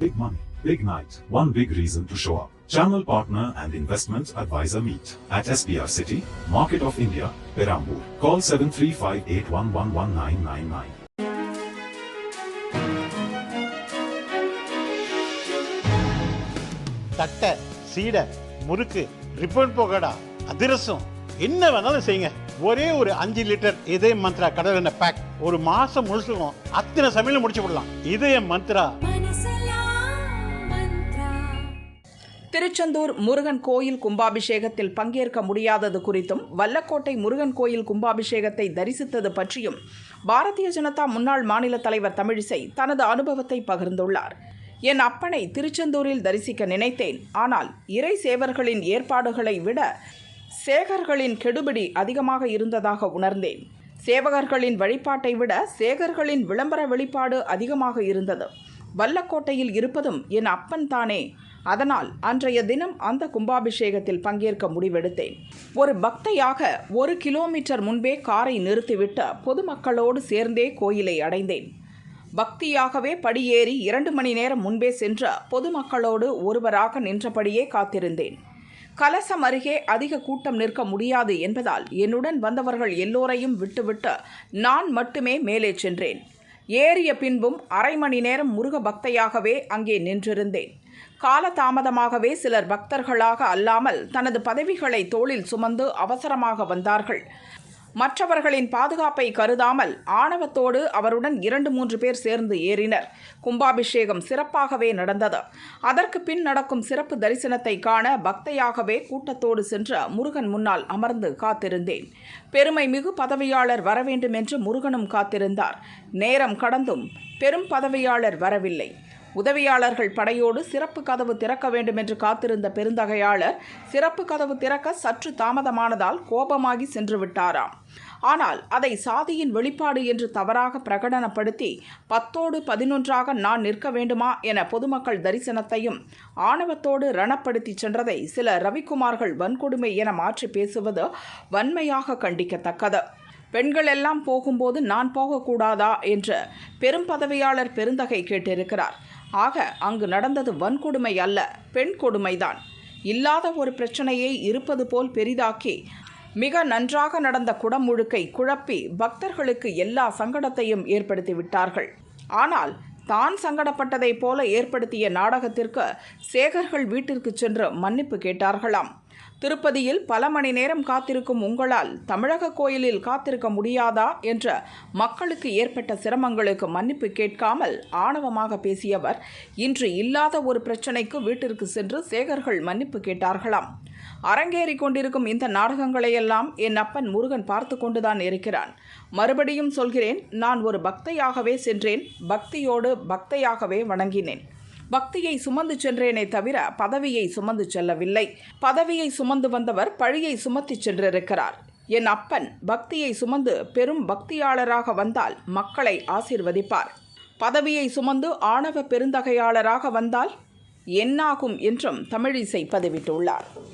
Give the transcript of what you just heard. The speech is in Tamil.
Big money, big night, one big reason to show up. Channel partner and investment advisor meet at SBR City, Market of India, Perambur. Call 7358111999. தட்டை சீடை முறுக்கு ரிப்பன் போகடா அதிரசம் என்ன வேணாலும் செய்யுங்க ஒரே ஒரு அஞ்சு லிட்டர் இதய மந்த்ரா கடல் எண்ணெய் பேக் ஒரு மாசம் முழுசுக்கும் அத்தனை சமையலும் முடிச்சு விடலாம் இதய மந்த்ரா திருச்செந்தூர் முருகன் கோயில் கும்பாபிஷேகத்தில் பங்கேற்க முடியாதது குறித்தும் வல்லக்கோட்டை முருகன் கோயில் கும்பாபிஷேகத்தை தரிசித்தது பற்றியும் பாரதிய ஜனதா முன்னாள் மாநில தலைவர் தமிழிசை தனது அனுபவத்தை பகிர்ந்துள்ளார். என் அப்பனை திருச்செந்தூரில் தரிசிக்க நினைத்தேன். ஆனால் இறை சேவர்களின் ஏற்பாடுகளை விட சேகர்களின் கெடுபிடி அதிகமாக இருந்ததாக உணர்ந்தேன். சேவகர்களின் வழிபாட்டை விட சேகர்களின் விளம்பர வெளிப்பாடு அதிகமாக இருந்தது. வல்லக்கோட்டையில் இருப்பதும் என் அப்பன் தானே. அதனால் அன்றைய தினம் அந்த கும்பாபிஷேகத்தில் பங்கேற்க முடிவெடுத்தேன். ஒரு பக்தையாக ஒரு கிலோமீட்டர் முன்பே காரை நிறுத்திவிட்டு பொதுமக்களோடு சேர்ந்தே கோயிலை அடைந்தேன். பக்தியாகவே படியேறி இரண்டு மணி நேரம் முன்பே சென்ற பொதுமக்களோடு ஒருவராக நின்றபடியே காத்திருந்தேன். கலசம் அருகே அதிக கூட்டம் நிற்க முடியாது என்பதால் என்னுடன் வந்தவர்கள் எல்லோரையும் விட்டுவிட்டு நான் மட்டுமே மேலே சென்றேன். ஏறிய பின்பும் அரை மணி நேரம் முருக பக்தையாகவே அங்கே நின்றிருந்தேன். காலதாமதமாகவே சிலர் பக்தர்களாக அல்லாமல் தனது பதவிகளை தோளில் சுமந்து அவசரமாக வந்தார்கள். மற்றவர்களின் பாதுகாப்பை கருதாமல் ஆணவத்தோடு அவருடன் இரண்டு மூன்று பேர் சேர்ந்து ஏறினர். கும்பாபிஷேகம் சிறப்பாகவே நடந்தது. அதற்கு பின் நடக்கும் சிறப்பு தரிசனத்தை காண பக்தையாகவே கூட்டத்தோடு சென்ற முருகன் முன்னால் அமர்ந்து காத்திருந்தேன். பெருமை மிகு பதவியாளர் வரவேண்டும் என்று முருகனும் காத்திருந்தார். நேரம் கடந்தும் பெரும் பதவியாளர் வரவில்லை. உதவியாளர்கள் படையோடு சிறப்பு கதவு திறக்க வேண்டும் என்று காத்திருந்த பெருந்தகையாளர் சிறப்பு கதவு திறக்க சற்று தாமதமானதால் கோபமாகி சென்று விட்டாராம். ஆனால் அதை சாதியின் வெளிப்பாடு என்று தவறாக பிரகடனப்படுத்தி பத்தோடு பதினொன்றாக நான் நிற்க வேண்டுமா என பொதுமக்கள் தரிசனத்தையும் ஆணவத்தோடு ரணப்படுத்தி சென்றதை சில ரவிக்குமார்கள் வன்கொடுமை என மாற்றி பேசுவது வன்மையாக கண்டிக்கத்தக்கது. பெண்கள் எல்லாம் போகும்போது நான் போகக்கூடாதா? என்று பெரும் பதவியாளர் பெருந்தகை கேட்டிருக்கிறார். ஆக அங்கு நடந்தது வன்கொடுமை அல்ல பெண் கொடுமைதான். இல்லாத ஒரு பிரச்சனையை இருப்பது போல் பெரிதாக்கி மிக நன்றாக நடந்த குடமுழுக்கை குழப்பி பக்தர்களுக்கு எல்லா சங்கடத்தையும் ஏற்படுத்தி விட்டார்கள். ஆனால் தான் சங்கடப்பட்டதைப் போல ஏற்படுத்திய நாடகத்திற்கு சேகர்கள் வீட்டிற்கு சென்று மன்னிப்பு கேட்டார்களாம். திருப்பதியில் பல மணி நேரம் காத்திருக்கும் உங்களால் தமிழக கோயிலில் காத்திருக்க முடியாதா என்ற மக்களுக்கு ஏற்பட்ட சிரமங்களுக்கு மன்னிப்பு கேட்காமல் ஆணவமாக பேசியவர் இன்று இல்லாத ஒரு பிரச்சனைக்கு வீட்டிற்கு சென்று சேகர்கள் மன்னிப்பு கேட்டார்களாம். அரங்கேறி கொண்டிருக்கும் இந்த நாடகங்களையெல்லாம் என் அப்பன் முருகன் பார்த்து கொண்டுதான் இருக்கிறான். மறுபடியும் சொல்கிறேன் நான் ஒரு பக்தையாகவே சென்றேன் பக்தியோடு பக்தையாகவே வணங்கினேன். பக்தியை சுமந்து சென்றேனே தவிர பதவியை சுமந்து செல்லவில்லை. பதவியை சுமந்து வந்தவர் பழியை சுமத்தி சென்றிருக்கிறார். என் அப்பன் பக்தியை சுமந்து பெரும் பக்தியாளராக வந்தால் மக்களை ஆசீர்வதிப்பார். பதவியை சுமந்து ஆணவ பெருந்தகையாளராக வந்தால் என்னாகும் என்றும் தமிழிசை பதிவிட்டுள்ளார்.